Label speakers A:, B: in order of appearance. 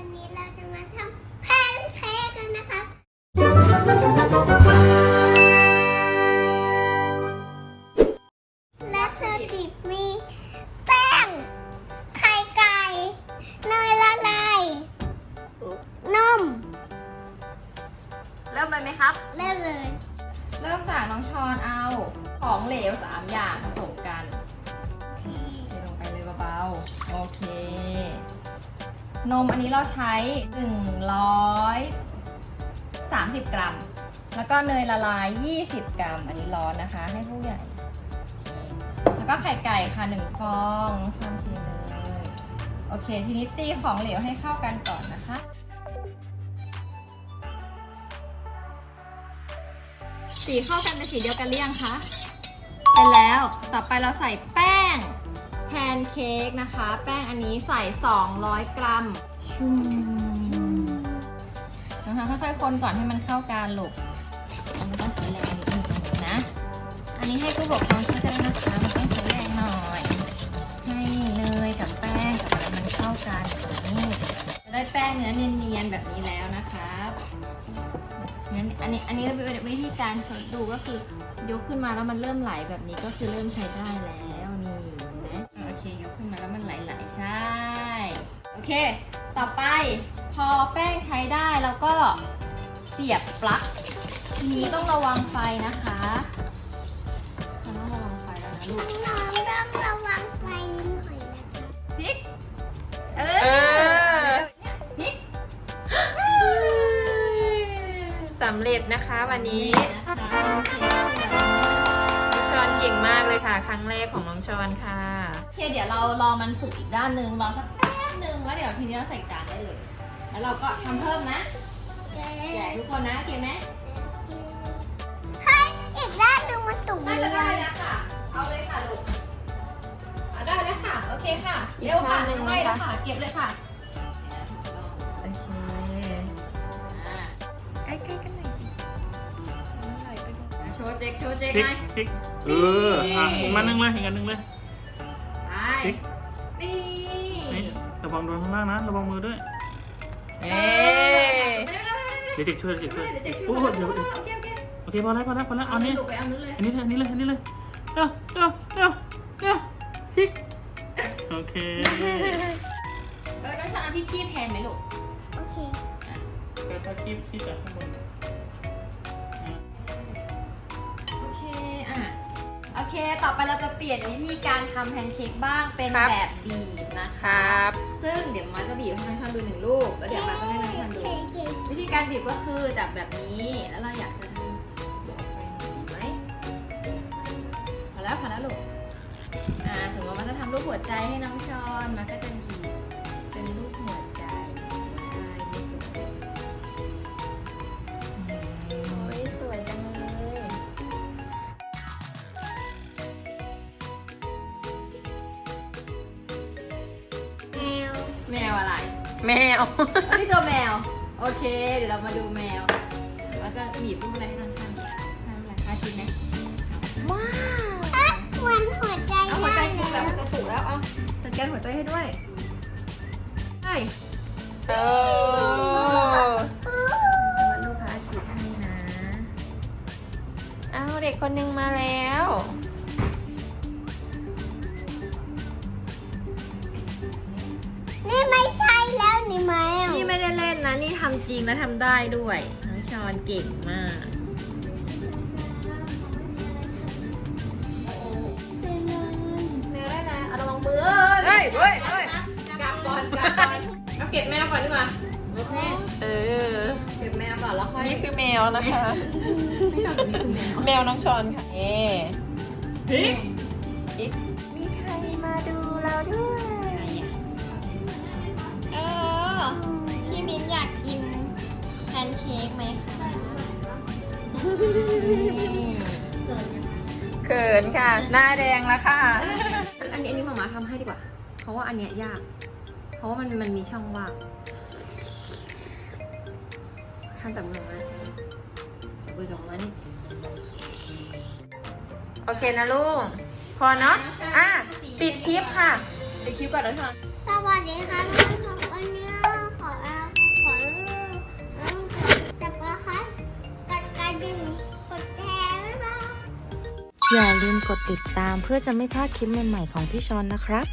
A: วันนี้เราจะมาทำแพนเค้กกันนะคะและสติปมีแป้ง ไข่ไก่ เนยละลาย นม
B: เริ่มเลยไหมครับ
A: เริ่มเลย
B: เริ่มจากน้องชอนเอาของเหลว 3 อย่างผสมกันเทลงไปเลยเบาๆ โอเค นมอันนี้เราใช้ 130 กรัม แล้วก็เนยละลาย 20 กรัม อันนี้ร้อนนะคะ ให้ผู้ใหญ่ แล้วก็ไข่ไก่ค่ะ 1 ฟองชอนเทเลยโอเค ทีนี้ตีของเหลวให้เข้ากันก่อนนะคะสีเข้ากันเป็นสีเดียวกันหรือยังคะเสร็จแล้ว ต่อไปเราใส่แป้ง แพนเค้กนะคะ แป้งอันนี้ใส่ 200 กรัมชุ่มนะคะค่อยๆคนก่อนให้มันเข้ากันลูกมันต้องใช้แรงนิดนึงนะ อันนี้ให้ผู้ปกครองช่วยกันนะคะมันต้องใช้แรงหน่อย ให้เนยกับแป้งกับอะไรมันเข้ากันนี่จะได้แป้งเนื้อเนียนๆแบบนี้แล้วนะครับงั้นอันนี้อันนี้เป็นวิธีการดูก็คือยกขึ้นมาแล้วมันเริ่มไหลแบบนี้ก็คือเริ่มใช้ได้แล้ว เค ต่อไปพอแป้งใช้ได้แล้วก็เสียบปลั๊กทีนี้ต้องระวังไฟนะคะเราต้องระวังไฟแล้วนะลูก
A: น้องต้องระวังไฟหน่อยนะคะ
B: พลิก เอ
C: เออ
B: พลิก
C: สำเร็จนะคะวันนี้
B: นะคะโอเค
C: น้องชอนเก่งมากเลยค่ะ ครั้งแรกของน้องชอนค่ะ
B: โอเคเดี๋ยวเรารอมันสุกอีกด้านหนึ่งรอสักแป๊บห นึ่งแล้วเดี๋ยวทีนี้เราใส่จานได้เลย แล้วเราก็ทำเพิ่มนะแจกทุกคนนะโอเคไหม
A: เฮ้ยอีกด้านหนึ่งมันสุก
B: น่า
A: เล
B: จะ
A: ย
B: ได้แล้วค่ะ เอาเลยค่ะลูกอะได้แล้วค่ะ โอเคค่ะ เร็วค่ะ
C: อีกด้านหนึ่งนะคะ
B: ได้แล้วค่ะ เก็บเลยค่ะ
C: โอเค
B: อ่า
C: ใกล้ๆกันหน่อย
B: อะโชว์เจ๊กโชว์เจ๊ก
D: พลิก
B: หน่อย
D: พลิกเอออะอีกมาหนึ่งเลยอีกอันหนึ่งเลย
B: ไป
D: พลิก
B: นี่
D: นี่ ระวังโดนข้างล่างนะ ระวังมือด้วย
C: เอ๊ะ
B: ไปเร็วๆๆๆ
D: เดี๋ยวเด็กช่วยเด็กช่วย
B: เดี๋ยวเจ๊กช่
D: โอ้
B: วย
D: โหเดี๋ยวเดี๋ยว
B: โอเคโอเค
D: โอเคพอแล้วพอแล้วพอแล้ว
B: เอา
D: เอา
B: เล
D: นี่
B: ยลูกไปเอานู้นเลย
D: อันนี้เลย อันนี้เลย อันนี้เลยเดี๋ยวเดี๋ยวเดี๋ยวเดี๋ยวพลิกโอเค
B: เออน้องชอนเอาที่คีบแทนไหมลูก
A: โอเค
D: แล้วก็คีบที่จากข้างบน
B: เค ต่อไปเราจะเปลี่ยนวิธีการทำแพนเค้กบ้างเป็น
C: ครับ
B: แบบบีบนะ
C: ค
B: คะ
C: รับ
B: ซึ่งเดี๋ยวมาจะบีบให้น้องชอนดูหนึ่งลูก แล้วเดี๋ยวมาจะให้น้องชอนดู วิธีการบีบก็คือจับแบบนี้ แล้วเราอยากจะทำบอกไปบีบไหมพอแล้วพอแล้วลูก อ่า สมมติว่ามันจะทำรูปหัวใจให้น้องชอน มันก็จะบี
A: แมว
B: อันนี้ตัวแมว โอเค เดี๋ยวเรามาดูแมว เราจะบีบรูปอะไรให้น้องชอนทำอะไรคะคิดไหม
C: ว้าว
A: อะเหมือนหัวใจ
B: เอาหัวใจ
A: ได้
B: ถูกแล้ว
A: แล้ว
B: หัวใจถูกแล้ว เอาจัดการหัวใจให้ด้วยใช่
C: โอ้
B: จะมารูปพระอาทิตย์ให้นะ
C: เอาเด็กคนหนึงมาแล้ว
A: นนะ
B: นี่ทำจริงและทำได้ด้วยน้องชอนเก่งมาก แมวได้นะเอาระวังมือ
C: เฮ้ยเฮ้ยเฮ้ย
B: กลับก่อนกลับก่อนเอาเก็บแมวก่อนดีกว่าโอเค
C: เออ
B: เก็บแมวก่อนแล้วค่อย
C: นี่คือแมวนะคะ
B: นี่ชอนนี่คือแมว
C: แมวน้องชอนค่ะเอ๊
B: เฮ้ย
C: มีใครมาดูเราด้วย
B: ค้กไหมคะเกิน
C: เขินค่ะ หน้าแดงแล้วค่ะ
B: อันนี้อันนี้มามาทำให้ดีกว่า เพราะว่าอันเนี้ยยาก เพราะว่ามันมันมีช่องว่างข้ามจากมือมาจับมือกับมานี่
C: โอเคนะลูก พอเนาะ อะ ปิดคลิปค่ะ
B: ไปคลิปก่อนนะทอน
A: สวัสดีค่ะน้องๆวัน
E: อย่าลืมกดติดตามเพื่อจะไม่พลาดคลิปใหม่ๆของพี่ชอนนะครับ